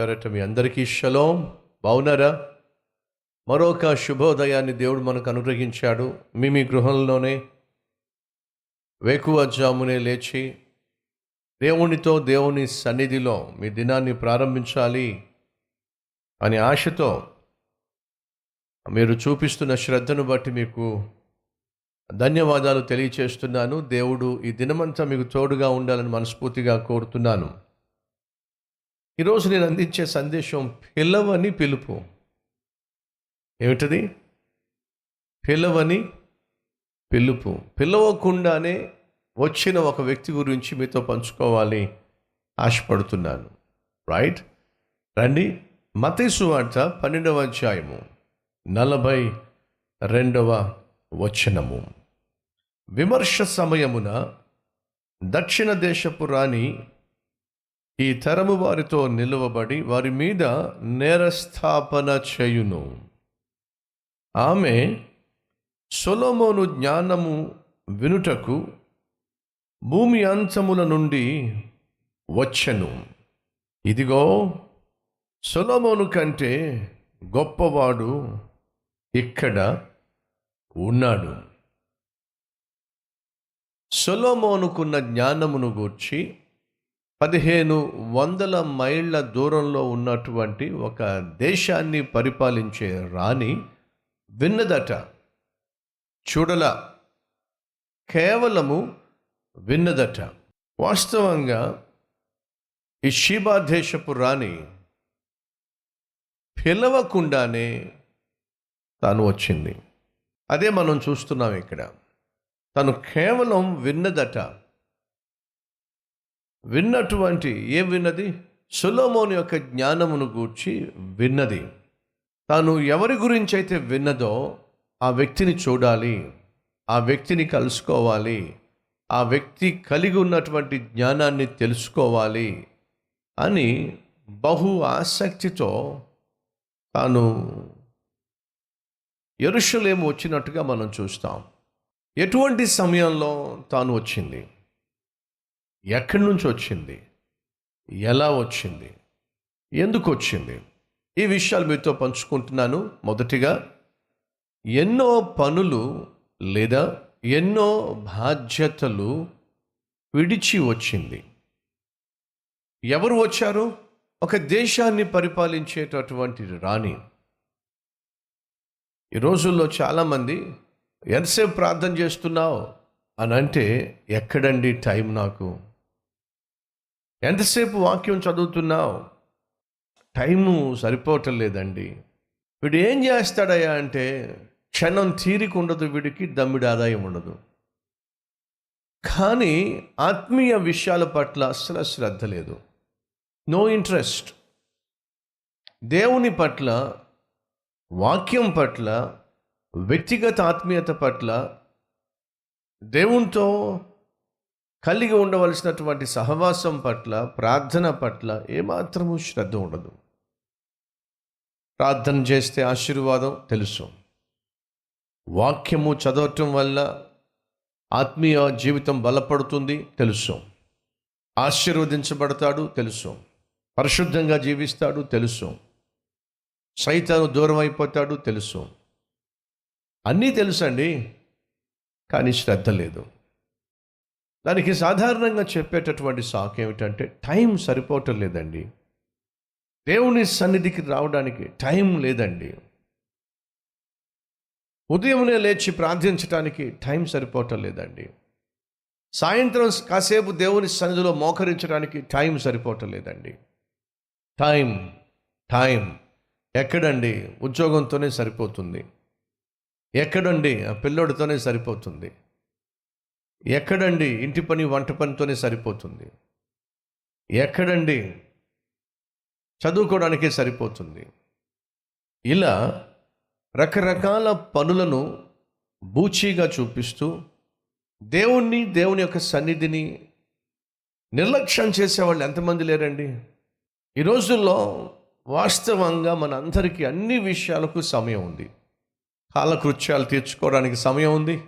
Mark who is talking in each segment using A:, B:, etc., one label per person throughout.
A: పేరట మీ అందరికీ షలోం. బాగున్నారా మరొక శుభోదయాన్ని దేవుడు మనకు అనుగ్రహించాడు. మీ మీ గృహంలోనే వేకువజామునే లేచి దేవునితో దేవుని సన్నిధిలో మీ దినాన్ని ప్రారంభించాలి అనే ఆశతో మీరు చూపిస్తున్న శ్రద్ధను బట్టి మీకు ధన్యవాదాలు తెలియచేస్తున్నాను. దేవుడు ఈ దినమంతా మీకు తోడుగా ఉండాలని మనస్ఫూర్తిగా కోరుతున్నాను. ఈరోజు నేను అందించే సందేశం పిల్లవని పిలుపు. ఏమిటది? పిల్లవని పిలుపు. పిలవకుండానే వచ్చిన ఒక వ్యక్తి గురించి మీతో పంచుకోవాలి ఆశపడుతున్నాను. రైట్ రండి. మతేసు వార్త పన్నెండవ అధ్యాయము నలభై రెండవ వచనము. విమర్శ సమయమున దక్షిణ దేశపు రాణి ఈ తరము వారితో నిలువబడి వారి మీద నేరస్థాపన చేయును. ఆమె సొలోమోను జ్ఞానము వినుటకు భూమి అంచముల నుండి వచ్చెను. ఇదిగో సొలోమోను కంటే గొప్పవాడు ఇక్కడ ఉన్నాడు. సొలోమోనుకున్న జ్ఞానమును గూర్చి పదిహేను వందల మైళ్ళ దూరంలో ఉన్నటువంటి ఒక దేశాన్ని పరిపాలించే రాణి విన్నదట. చూడల. కేవలము విన్నదట. వాస్తవంగా ఈ షీబా దేశపు రాణి పిలవకుండానే తాను వచ్చింది. అదే మనం చూస్తున్నాం ఇక్కడ. తను కేవలం విన్నదట. విన్నటువంటి ఏం విన్నది? సులోమోని యొక్క జ్ఞానమును గూర్చి విన్నది. తాను ఎవరి గురించి అయితే విన్నదో ఆ వ్యక్తిని చూడాలి. ఆ వ్యక్తిని కలుసుకోవాలి. ఆ వ్యక్తి కలిగి ఉన్నటువంటి జ్ఞానాన్ని తెలుసుకోవాలి అని బహు ఆసక్తితో తాను ఎరుషలేము వచ్చినట్టుగా మనం చూస్తాం. ఎటువంటి సమయంలో తాను వచ్చింది? ఎక్కడి నుంచి వచ్చింది? ఎలా వచ్చింది? ఎందుకు వచ్చింది? ఈ విషయాలు మీతో పంచుకుంటున్నాను మొదటిగా ఎన్నో పనులు లేదా ఎన్నో బాధ్యతలు విడిచి వచ్చింది. ఎవరు వచ్చారు? ఒక దేశాన్ని పరిపాలించేటటువంటి రాణి. ఈ రోజుల్లో చాలామంది ఎంతసేపు ప్రార్థన చేస్తున్నావు? అని అంటే ఎక్కడండి టైం నాకు? ఎంతసేపు వాక్యం చదువుతున్నావు? టైము సరిపోవటం లేదండి. వీడు ఏం చేస్తాడయ్యా అంటే క్షణం తీరిక ఉండదు వీడికి దమ్మిడి ఆదాయం ఉండదు. కానీ ఆత్మీయ విషయాల పట్ల అస్సలు శ్రద్ధ లేదు. No interest. దేవుని పట్ల వాక్యం పట్ల వ్యక్తిగత ఆత్మీయత పట్ల దేవునితో కలిగి ఉండవలసినటువంటి సహవాసం పట్ల ప్రార్థన పట్ల ఏమాత్రము శ్రద్ధ ఉండదు. ప్రార్థన చేస్తే ఆశీర్వాదం తెలుసు. వాక్యము చదవటం వల్ల ఆత్మీయ జీవితం బలపడుతుంది తెలుసు. ఆశీర్వదించబడతాడు తెలుసు. పరిశుద్ధంగా జీవిస్తాడు తెలుసు. సైతాను దూరం అయిపోతాడు తెలుసు. అన్నీ తెలుసండి కానీ శ్రద్ధ లేదు. దానికి సాధారణంగా చెప్పేటటువంటి సాకు ఏమిటంటే టైం సరిపోవటం లేదండి. దేవుని సన్నిధికి రావడానికి టైం లేదండి. ఉదయమునే లేచి ప్రార్థించడానికి టైం సరిపోవటం లేదండి. సాయంత్రం కాసేపు దేవుని సన్నిధిలో మోకరించడానికి టైం సరిపోవటం లేదండి. Time time. ఎక్కడండి? ఉద్యోగంతోనే సరిపోతుంది. ఎక్కడండి? ఆ పిల్లోడితోనే సరిపోతుంది. ఎక్కడండి ఇంటి పని వంట పనితోనే సరిపోతుంది? ఎక్కడండి చదువుకోవడానికే సరిపోతుంది? ఇలా రకరకాల పనులను బూచీగా చూపిస్తూ దేవుణ్ణి దేవుని యొక్క సన్నిధిని నిర్లక్ష్యం చేసేవాళ్ళు ఎంతమంది లేరండి? ఈ రోజుల్లో వాస్తవంగా మన అందరికీ అన్ని విషయాలకు సమయం ఉంది. కాలకృత్యాలు తీర్చుకోవడానికి సమయం ఉంది.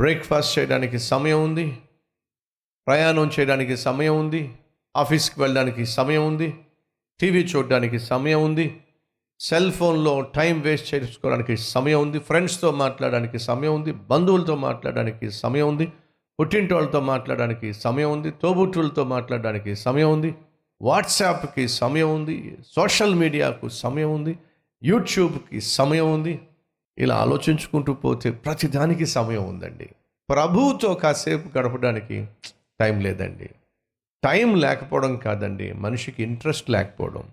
A: బ్రేక్ఫాస్ట్ చేయడానికి సమయం ఉంది ప్రయాణం చేయడానికి సమయం ఉంది ఆఫీస్కి వెళ్ళడానికి సమయం ఉంది టీవీ చూడడానికి సమయం ఉంది సెల్ ఫోన్లో టైం వేస్ట్ చేసుకోవడానికి సమయం ఉంది ఫ్రెండ్స్తో మాట్లాడడానికి సమయం ఉంది బంధువులతో మాట్లాడడానికి సమయం ఉంది పుట్టింటి వాళ్ళతో మాట్లాడడానికి సమయం ఉంది తోబుట్టులతో మాట్లాడడానికి సమయం ఉంది వాట్సాప్కి సమయం ఉంది సోషల్ మీడియాకు సమయం ఉంది యూట్యూబ్కి సమయం ఉంది ఇలా ఆలోచించుకుంటూ పోతే ప్రతిదానికి సమయం ఉందండి. ప్రభువుతో కాసేపు గడపడానికి టైం లేదండి. టైం లేకపోవడం కాదండి. మనిషికి ఇంట్రెస్ట్ లేకపోవడం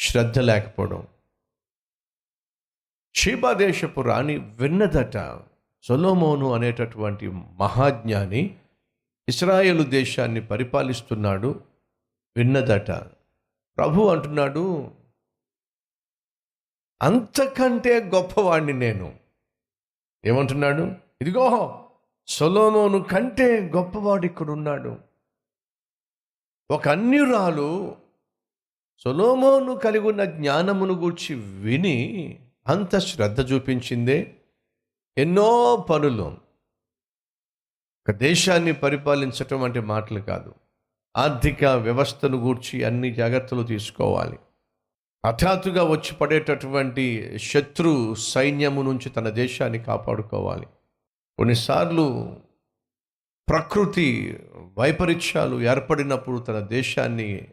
A: శ్రద్ధ లేకపోవడం. షీబాదేశపు రాణి విన్నదట సొలోమోను అనేటటువంటి మహాజ్ఞాని ఇస్రాయేలు దేశాన్ని పరిపాలిస్తున్నాడు. విన్నదట. ప్రభు అంటున్నాడు అంతకంటే గొప్పవాణ్ణి నేను. ఏమంటున్నాడు? ఇదిగో సొలోమోను కంటే గొప్పవాడు ఇక్కడ ఉన్నాడు ఒక అన్యురాలు సొలోమోను కలిగి ఉన్న జ్ఞానమును గూర్చి విని అంత శ్రద్ధ చూపించిందే. ఎన్నో పనులు. ఒక దేశాన్ని పరిపాలించటం అంటే మాటలు కాదు. ఆర్థిక వ్యవస్థను గూర్చి అన్ని జాగ్రత్తలు తీసుకోవాలి. హఠాత్తుగా వచ్చి పడేటటువంటి శత్రు సైన్యము నుంచి తన దేశాన్ని కాపాడుకోవాలి. కొన్నిసార్లు ప్రకృతి వైపరీత్యాలు ఏర్పడినప్పుడు తన దేశాన్ని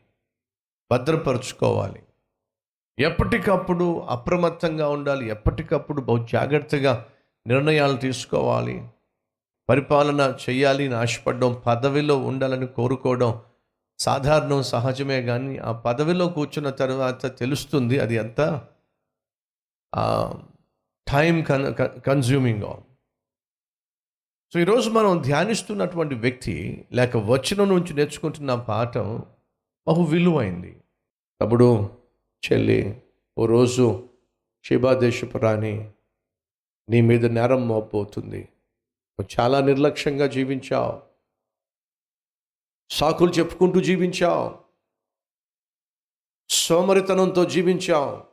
A: భద్రపరుచుకోవాలి. ఎప్పటికప్పుడు అప్రమత్తంగా ఉండాలి ఎప్పటికప్పుడు బహు జాగ్రత్తగా నిర్ణయాలు తీసుకోవాలి. పరిపాలన చేయాలి అని ఆశపడడం పదవిలో ఉండాలని కోరుకోవడం సాధారణం సహజమే కానీ ఆ పదవిలో కూర్చున్న తర్వాత తెలుస్తుంది అది ఎంత టైం కన్ కన్జ్యూమింగ్ సో ఈరోజు మనం ధ్యానిస్తున్నటువంటి వ్యక్తి లేక వచ్చిన నుంచి నేర్చుకుంటున్న పాఠం బహు విలువైంది. తప్పుడు చెల్లి ఓ రోజు శిబాదేశపు రాణి నీ మీద నేరం మోపోతుంది చాలా నిర్లక్ష్యంగా జీవించావు. సాకులు చెప్పుకుంటూ జీవించాం సోమరితనంతో జీవించాం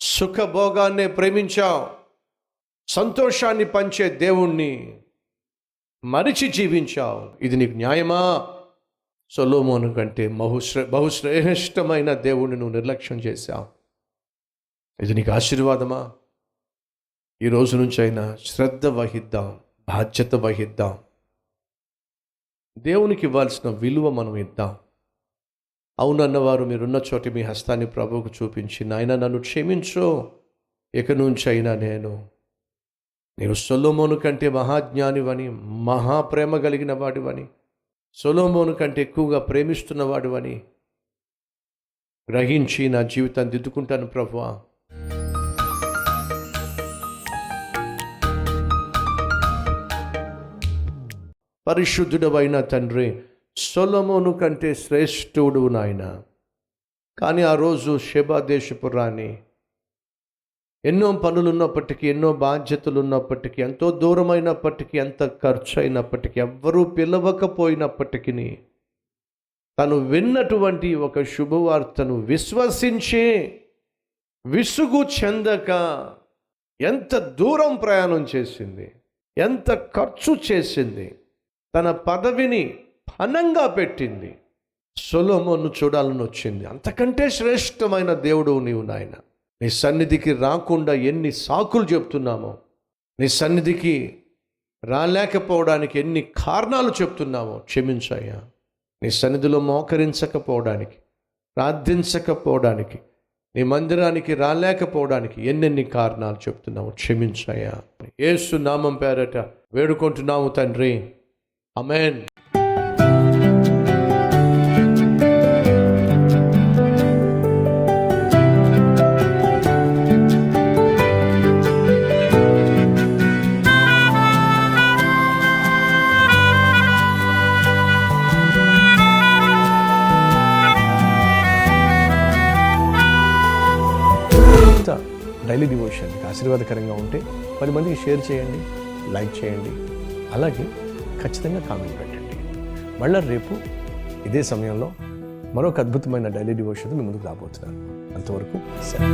A: సుఖభోగాన్నే ప్రేమించాం సంతోషాన్ని పంచే దేవుణ్ణి మరిచి జీవించావు. ఇది నీకు న్యాయమా? సొలోమోను కంటే బహుశ్రే బహుశ్రేష్టమైన దేవుణ్ణి నువ్వు నిర్లక్ష్యం చేశావు. ఇది నీకు ఆశీర్వాదమా? ఈ రోజు నుంచి అయినా శ్రద్ధ వహిద్దాం బాధ్యత వహిద్దాం. దేవునికి ఇవ్వాల్సిన విలువ మనం ఇద్దాం. అవునన్నవారు మీరున్న చోట మీ హస్తాన్ని ప్రభువుకు చూపించి నాయన నన్ను క్షమించు. ఇక నుంచి అయినా నేను నేను సొలోమోను కంటే మహాజ్ఞానివని మహాప్రేమ కలిగిన వాడివని సొలోమోను కంటే ఎక్కువగా ప్రేమిస్తున్నవాడివని గ్రహించి నా జీవితాన్ని దిద్దుకుంటాను ప్రభువా. పరిశుద్ధుడవైన తండ్రి సొలమోను కంటే శ్రేష్ఠుడు నాయన. కానీ ఆ రోజు శబాదేశపు రాణి ఎన్నో పనులున్నప్పటికీ ఎన్నో బాధ్యతలు ఉన్నప్పటికీ ఎంతో దూరమైనప్పటికీ ఎంత ఖర్చు అయినప్పటికీ ఎవ్వరూ పిలవకపోయినప్పటికీ తను విన్నటువంటి ఒక శుభవార్తను విశ్వసించి విసుగు చెందక ఎంత దూరం ప్రయాణం చేసింది ఎంత ఖర్చు చేసింది తన పదవిని పనంగా పెట్టింది. సొలోమోను చూడాలని వచ్చింది. అంతకంటే శ్రేష్టమైన దేవుడు నీవు నాయన. నీ సన్నిధికి రాకుండా ఎన్ని సాకులు చెప్తున్నామో నీ సన్నిధికి రాలేకపోవడానికి ఎన్ని కారణాలు చెప్తున్నామో క్షమించాయా నీ సన్నిధిలో మోకరించకపోవడానికి ప్రార్థించకపోవడానికి నీ మందిరానికి రాలేకపోవడానికి ఎన్నెన్ని కారణాలు చెప్తున్నావు క్షమించాయా ఏసు నామం పేరట వేడుకుంటున్నాము తండ్రి. అమెన్ డైలీ డివోషన్ ఆశీర్వాదకరంగా ఉంటే పది మందికి షేర్ చేయండి లైక్ చేయండి. అలాగే ఖచ్చితంగా కామెంట్ పెట్టండి. మళ్ళీ రేపు ఇదే సమయంలో మరొక అద్భుతమైన డైలీ డివోషన్ మీ ముందుకు రాబోతున్నాను. అంతవరకు సరే